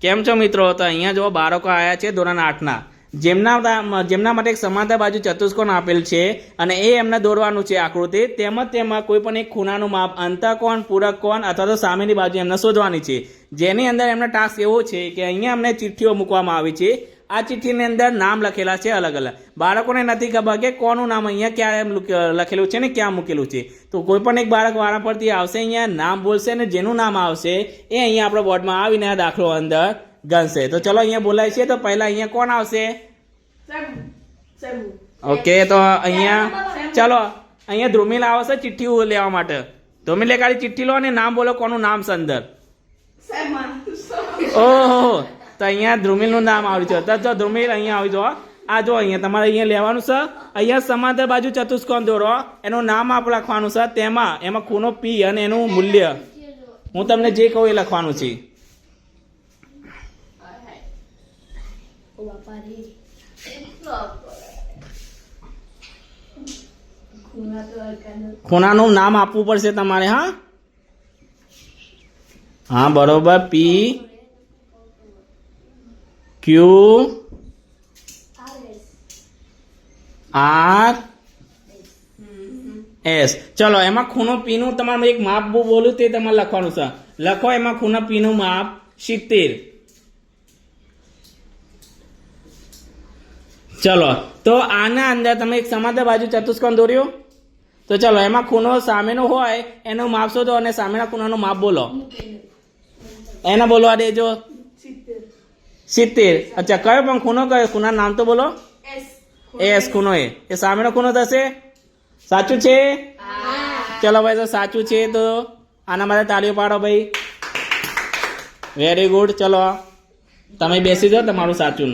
કેમ છો મિત્રો? તો અહીંયા જો બાળકો આવ્યા છે ધોરણ આઠના. જેમના જેમના માટે એક સમાંતર બાજુ ચતુષ્કોણ આપેલ છે અને એ એમને દોરવાનું છે આકૃતિ. તેમજ તેમાં કોઈ પણ એક ખૂણાનું માપ, અંતઃકોણ પૂરક કોણ અથવા તો સામેની બાજુ એમને શોધવાની છે. જેની અંદર એમનો ટાસ્ક એવો છે કે અહીંયા અમને ચિઠ્ઠીઓ મૂકવામાં આવી છે. આ ચિઠ્ઠીની અંદર નામ લખેલા છે અલગ અલગ. બાળકોને નથી ખબર કે કોનું નામ અહીંયા ક્યારે લખ- લખેલું છે ને ક્યાં મૂકેલું છે. તો કોઈ પણ એક બાળક વારા પરથી આવશે અહીંયા નામ બોલશે ને જેનું નામ આવશે એ અહીંયા આપણા બોર્ડમાં આવીને આ દાખલો અંદર ગણશે. તો ચલો અહીંયા બોલાય છે તો પહેલા અહીંયા કોણ આવશે? ઓકે તો અહીંયા ચલો અહીંયા ધ્રુમિલ આવશે ચિઠ્ઠી લેવા માટે. ધ્રુમિલ ખાલી ચિઠ્ઠી લો અને નામ બોલો કોનું નામ છે અંદર? ઓહો તો અહીંયા ધ્રુમિલનું નામ આવ્યું છે. તો જો ધ્રુમિલ અહીંયા આવી જો આ જો અહીંયા તમારે અહીંયા લેવાનું છે. અહીંયા સમાંતર બાજુ ચતુષ્કોણ દોરો. એનું નામ આપ લખવાનું છે. તેમાં, એમાં ખૂનો પી અને એનું મૂલ્ય. હું તમને જે કહું એ લખવાનું છે. ખૂણાનું નામ આપવું પડશે તમારે, હા? હા, બરોબર. પી ક્યુ આર એસ ચલો એમાં ખૂણો પીનું તમારે એક માપ બહુ બોલું તે તમારે લખવાનું છે. લખો એમાં ખૂણો પીનું માપ સિત્તેર. ચલો તો આના અંદર તમે એક સમાંતર બાજુ ચતુષ્કોણ દોર્યો. તો ચલો એમાં ખૂણો સામેનો હોય એનું માપ શોધો અને સામેના ખૂણાનું માપ બોલો. એને બોલવા દેજો. સિત્તેર. અચ્છા કયો પણ ખૂણો કયો? ખૂણા નામ તો બોલો. એસ ખૂણો એ. એ. સામેનો ખૂણો થશે? સાચું છે? ચલો ભાઈ તો સાચું છે તો આના માટે તાળીઓ પાડો ભાઈ. વેરી ગુડ ચલો તમે બેસી જાઓ તમારું સાચું